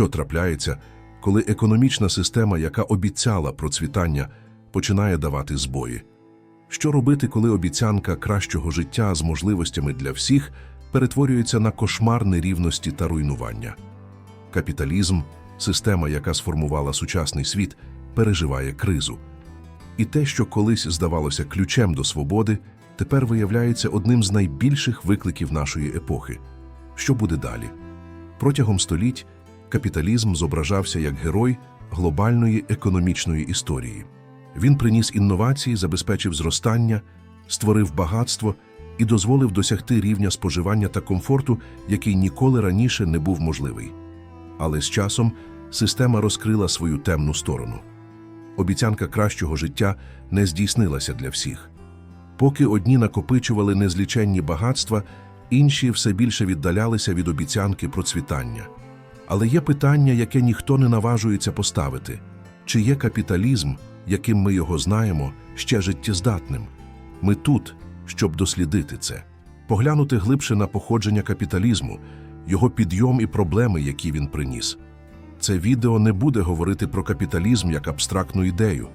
Що трапляється, коли економічна система, яка обіцяла процвітання, починає давати збої? Що робити, коли обіцянка кращого життя з можливостями для всіх перетворюється на кошмар нерівності та руйнування? Капіталізм, система, яка сформувала сучасний світ, переживає кризу. І те, що колись здавалося ключем до свободи, тепер виявляється одним з найбільших викликів нашої епохи. Що буде далі? Протягом століть капіталізм зображався як герой глобальної економічної історії. Він приніс інновації, забезпечив зростання, створив багатство і дозволив досягти рівня споживання та комфорту, який ніколи раніше не був можливий. Але з часом система розкрила свою темну сторону. Обіцянка кращого життя не здійснилася для всіх. Поки одні накопичували незліченні багатства, інші все більше віддалялися від обіцянки процвітання. Але є питання, яке ніхто не наважується поставити: чи є капіталізм, яким ми його знаємо, ще життєздатним? Ми тут, щоб дослідити це, поглянути глибше на походження капіталізму, його підйом і проблеми, які він приніс. Це відео не буде говорити про капіталізм як абстрактну ідею.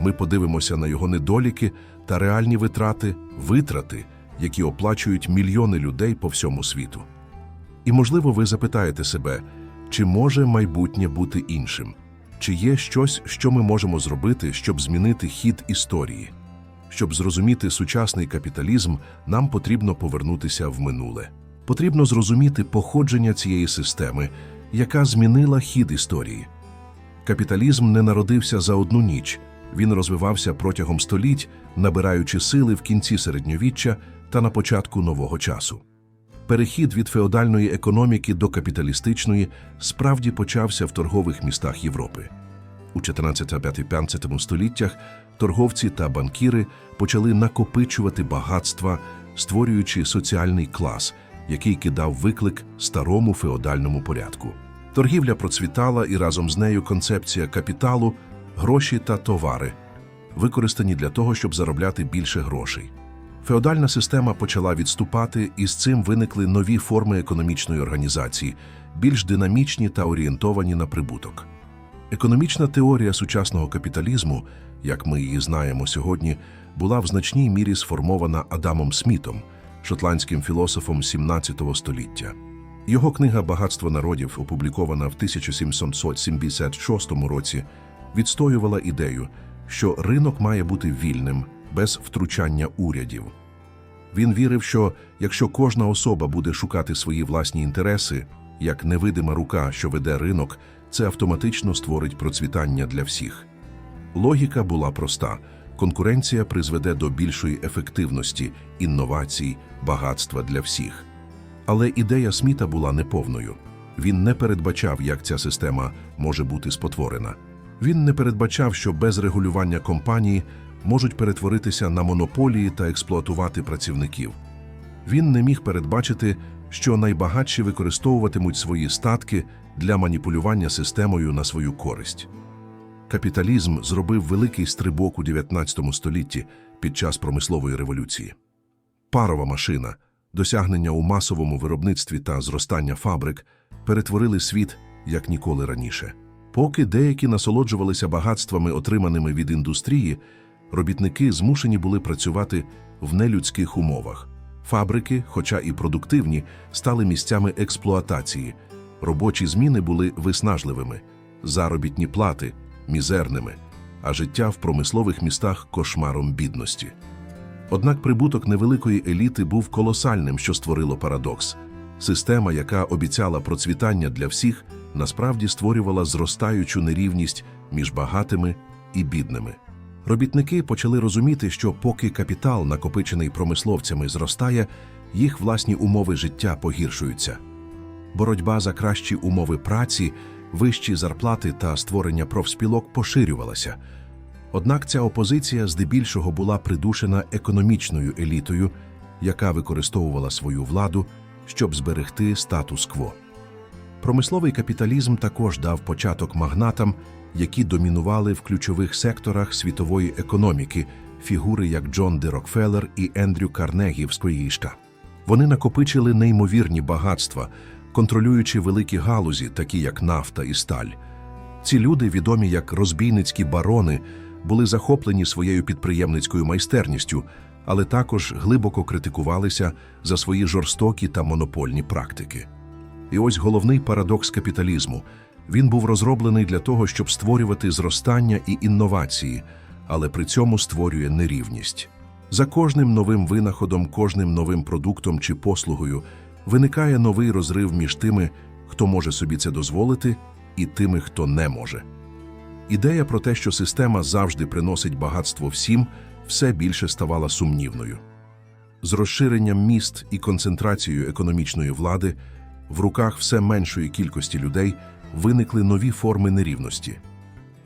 Ми подивимося на його недоліки та реальні витрати, витрати, які оплачують мільйони людей по всьому світу. І, можливо, ви запитаєте себе, чи може майбутнє бути іншим? Чи є щось, що ми можемо зробити, щоб змінити хід історії? Щоб зрозуміти сучасний капіталізм, нам потрібно повернутися в минуле. Потрібно зрозуміти походження цієї системи, яка змінила хід історії. Капіталізм не народився за одну ніч. Він розвивався протягом століть, набираючи сили в кінці середньовіччя та на початку нового часу. Перехід від феодальної економіки до капіталістичної справді почався в торгових містах Європи. У 14-15 століттях торговці та банкіри почали накопичувати багатства, створюючи соціальний клас, який кидав виклик старому феодальному порядку. Торгівля процвітала і разом з нею концепція капіталу, гроші та товари, використані для того, щоб заробляти більше грошей. Феодальна система почала відступати, і з цим виникли нові форми економічної організації, більш динамічні та орієнтовані на прибуток. Економічна теорія сучасного капіталізму, як ми її знаємо сьогодні, була в значній мірі сформована Адамом Смітом, шотландським філософом 17 століття. Його книга Багатство народів, опублікована в 1776 році, відстоювала ідею, що ринок має бути вільним, без втручання урядів. Він вірив, що якщо кожна особа буде шукати свої власні інтереси, як невидима рука, що веде ринок, це автоматично створить процвітання для всіх. Логіка була проста: конкуренція призведе до більшої ефективності, інновацій, багатства для всіх. Але ідея Сміта була неповною. Він не передбачав, як ця система може бути спотворена. Він не передбачав, що без регулювання компанії можуть перетворитися на монополії та експлуатувати працівників. Він не міг передбачити, що найбагатші використовуватимуть свої статки для маніпулювання системою на свою користь. Капіталізм зробив великий стрибок у 19 столітті під час промислової революції. Парова машина, досягнення у масовому виробництві та зростання фабрик перетворили світ як ніколи раніше. Поки деякі насолоджувалися багатствами, отриманими від індустрії, робітники змушені були працювати в нелюдських умовах. Фабрики, хоча і продуктивні, стали місцями експлуатації. Робочі зміни були виснажливими, заробітні плати мізерними, а життя в промислових містах кошмаром бідності. Однак прибуток невеликої еліти був колосальним, що створило парадокс. Система, яка обіцяла процвітання для всіх, насправді створювала зростаючу нерівність між багатими і бідними. Робітники почали розуміти, що поки капітал, накопичений промисловцями, зростає, їх власні умови життя погіршуються. Боротьба за кращі умови праці, вищі зарплати та створення профспілок поширювалася. Однак ця опозиція здебільшого була придушена економічною елітою, яка використовувала свою владу, щоб зберегти статус-кво. Промисловий капіталізм також дав початок магнатам, які домінували в ключових секторах світової економіки, фігури як Джон Де Рокфеллер і Ендрю Карнегі в Скоїшка. Вони накопичили неймовірні багатства, контролюючи великі галузі, такі як нафта і сталь. Ці люди, відомі як розбійницькі барони, були захоплені своєю підприємницькою майстерністю, але також глибоко критикувалися за свої жорстокі та монопольні практики. І ось головний парадокс капіталізму. Він був розроблений для того, щоб створювати зростання і інновації, але при цьому створює нерівність. За кожним новим винаходом, кожним новим продуктом чи послугою виникає новий розрив між тими, хто може собі це дозволити, і тими, хто не може. Ідея про те, що система завжди приносить багатство всім, все більше ставала сумнівною. З розширенням міст і концентрацією економічної влади в руках все меншої кількості людей виникли нові форми нерівності.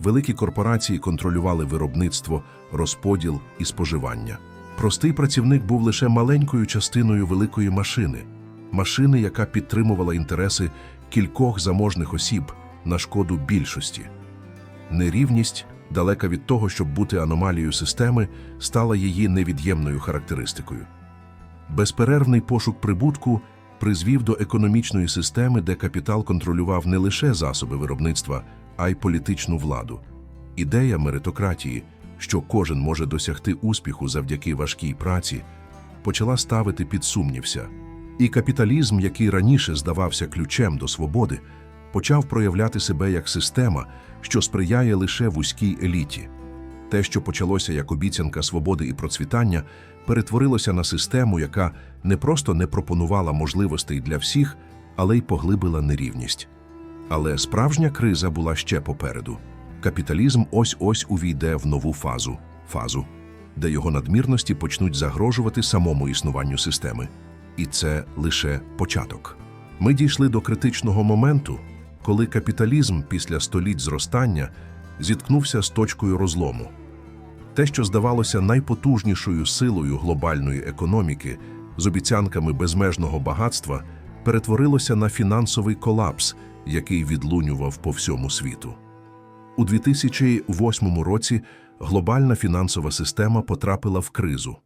Великі корпорації контролювали виробництво, розподіл і споживання. Простий працівник був лише маленькою частиною великої машини, машини, яка підтримувала інтереси кількох заможних осіб на шкоду більшості. Нерівність, далека від того, щоб бути аномалією системи, стала її невід'ємною характеристикою. Безперервний пошук прибутку призвів до економічної системи, де капітал контролював не лише засоби виробництва, а й політичну владу. Ідея меритократії, що кожен може досягти успіху завдяки важкій праці, почала ставити під сумнівся. І капіталізм, який раніше здавався ключем до свободи, почав проявляти себе як система, що сприяє лише вузькій еліті. Те, що почалося як обіцянка свободи і процвітання, перетворилося на систему, яка не просто не пропонувала можливостей для всіх, але й поглибила нерівність. Але справжня криза була ще попереду. Капіталізм ось-ось увійде в нову фазу, фазу, де його надмірності почнуть загрожувати самому існуванню системи. І це лише початок. Ми дійшли до критичного моменту, коли капіталізм після століть зростання зіткнувся з точкою розлому. Те, що здавалося найпотужнішою силою глобальної економіки з обіцянками безмежного багатства, перетворилося на фінансовий колапс, який відлунював по всьому світу. У 2008 році глобальна фінансова система потрапила в кризу.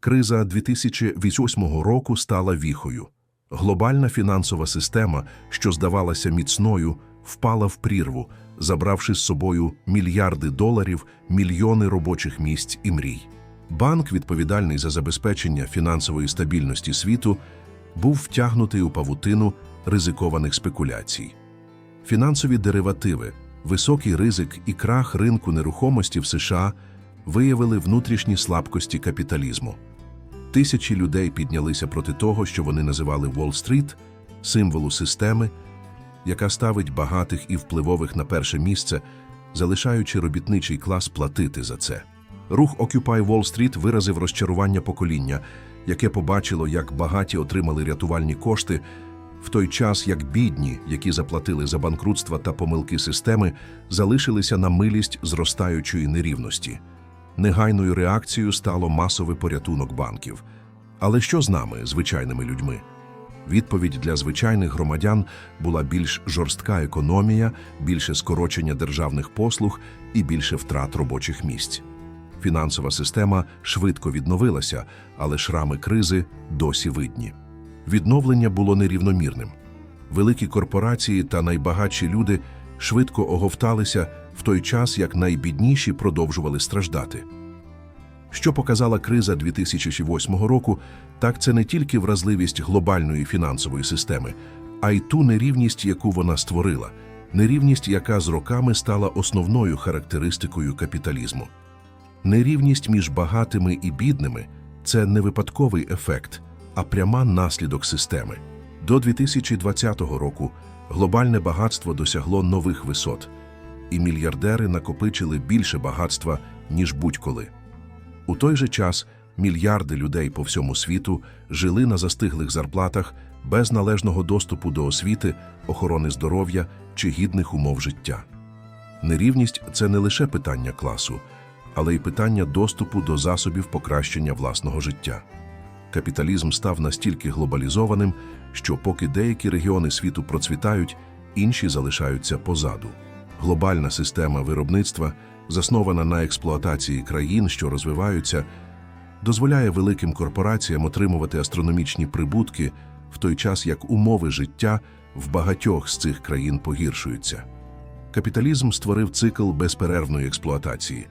Криза 2008 року стала віхою. Глобальна фінансова система, що здавалася міцною, впала в прірву, забравши з собою мільярди доларів, мільйони робочих місць і мрій. Банк, відповідальний за забезпечення фінансової стабільності світу, був втягнутий у павутину ризикованих спекуляцій. Фінансові деривативи, високий ризик і крах ринку нерухомості в США виявили внутрішні слабкості капіталізму. Тисячі людей піднялися проти того, що вони називали Уолл-стріт, символу системи, яка ставить багатих і впливових на перше місце, залишаючи робітничий клас платити за це. Рух Occupy Wall Street виразив розчарування покоління, яке побачило, як багаті отримали рятувальні кошти, в той час як бідні, які заплатили за банкрутства та помилки системи, залишилися на милість зростаючої нерівності. Негайною реакцією стало масовий порятунок банків. Але що з нами, звичайними людьми? Відповідь для звичайних громадян була більш жорстка економія, більше скорочення державних послуг і більше втрат робочих місць. Фінансова система швидко відновилася, але шрами кризи досі видні. Відновлення було нерівномірним. Великі корпорації та найбагатші люди швидко оговталися в той час, як найбідніші продовжували страждати. Що показала криза 2008 року, так це не тільки вразливість глобальної фінансової системи, а й ту нерівність, яку вона створила, нерівність, яка з роками стала основною характеристикою капіталізму. Нерівність між багатими і бідними це не випадковий ефект, а пряма наслідок системи. До 2020 року глобальне багатство досягло нових висот, і мільярдери накопичили більше багатства, ніж будь-коли. У той же час мільярди людей по всьому світу жили на застиглих зарплатах без належного доступу до освіти, охорони здоров'я чи гідних умов життя. Нерівність це не лише питання класу, але й питання доступу до засобів покращення власного життя. Капіталізм став настільки глобалізованим, що поки деякі регіони світу процвітають, інші залишаються позаду. Глобальна система виробництва, заснована на експлуатації країн, що розвиваються, дозволяє великим корпораціям отримувати астрономічні прибутки, в той час як умови життя в багатьох з цих країн погіршуються. Капіталізм створив цикл безперервної експлуатації,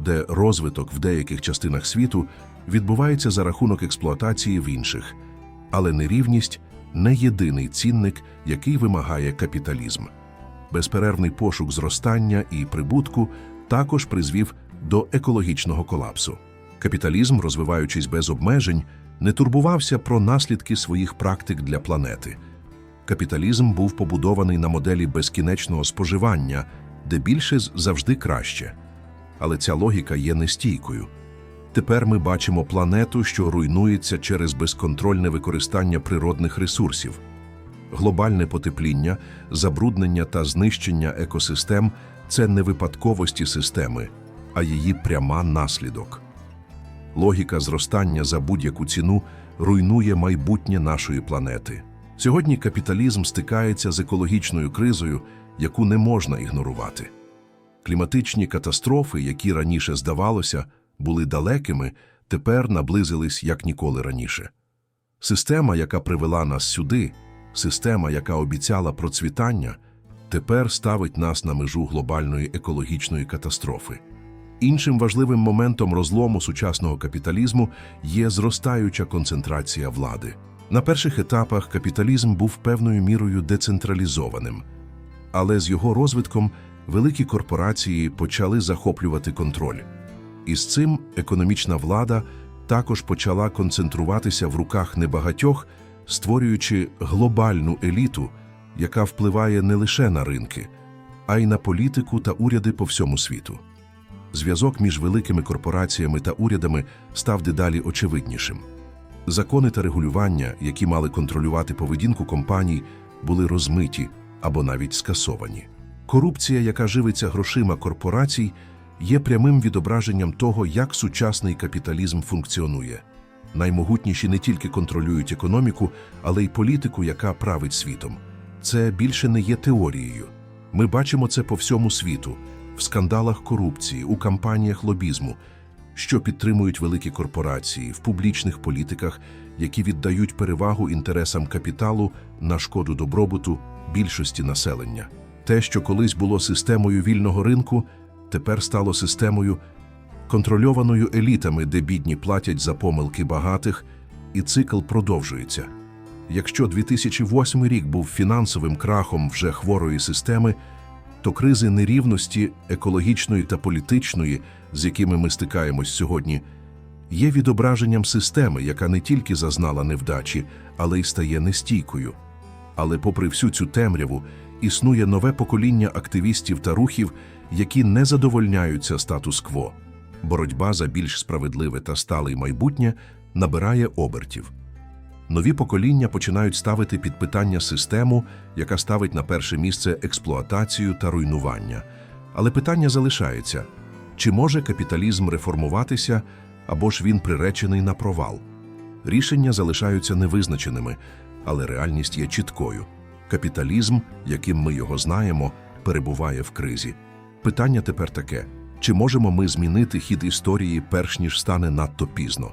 де розвиток в деяких частинах світу відбувається за рахунок експлуатації в інших, але нерівність не єдиний цінник, який вимагає капіталізм. Безперервний пошук зростання і прибутку також призвів до екологічного колапсу. Капіталізм, розвиваючись без обмежень, не турбувався про наслідки своїх практик для планети. Капіталізм був побудований на моделі безкінечного споживання, де більше завжди краще. Але ця логіка є нестійкою. Тепер ми бачимо планету, що руйнується через безконтрольне використання природних ресурсів. Глобальне потепління, забруднення та знищення екосистем це не випадковості системи, а її пряма наслідок. Логіка зростання за будь-яку ціну руйнує майбутнє нашої планети. Сьогодні капіталізм стикається з екологічною кризою, яку не можна ігнорувати. Кліматичні катастрофи, які раніше здавалося, були далекими, тепер наблизились як ніколи раніше. Система, яка привела нас сюди, система, яка обіцяла процвітання, тепер ставить нас на межу глобальної екологічної катастрофи. Іншим важливим моментом розлому сучасного капіталізму є зростаюча концентрація влади. На перших етапах капіталізм був певною мірою децентралізованим, але з його розвитком великі корпорації почали захоплювати контроль. І з цим економічна влада також почала концентруватися в руках небагатьох, створюючи глобальну еліту, яка впливає не лише на ринки, а й на політику та уряди по всьому світу. Зв'язок між великими корпораціями та урядами став дедалі очевиднішим. Закони та регулювання, які мали контролювати поведінку компаній, були розмиті або навіть скасовані. Корупція, яка живиться грошима корпорацій, є прямим відображенням того, як сучасний капіталізм функціонує. Наймогутніші не тільки контролюють економіку, але й політику, яка править світом. Це більше не є теорією. Ми бачимо це по всьому світу в скандалах корупції, у кампаніях лобізму, що підтримують великі корпорації, в публічних політиках, які віддають перевагу інтересам капіталу на шкоду добробуту більшості населення. Те, що колись було системою вільного ринку, тепер стало системою, контрольованою елітами, де бідні платять за помилки багатих, і цикл продовжується. Якщо 2008 рік був фінансовим крахом вже хворої системи, то кризи нерівності екологічної та політичної, з якими ми стикаємось сьогодні, є відображенням системи, яка не тільки зазнала невдачі, але й стає нестійкою. Але попри всю цю темряву, існує нове покоління активістів та рухів, які не задовольняються статус-кво. Боротьба за більш справедливе та стале майбутнє набирає обертів. Нові покоління починають ставити під питання систему, яка ставить на перше місце експлуатацію та руйнування. Але питання залишається: чи може капіталізм реформуватися, або ж він приречений на провал? Рішення залишаються невизначеними, але реальність є чіткою. Капіталізм, яким ми його знаємо, перебуває в кризі. Питання тепер таке: чи можемо ми змінити хід історії, перш ніж стане надто пізно?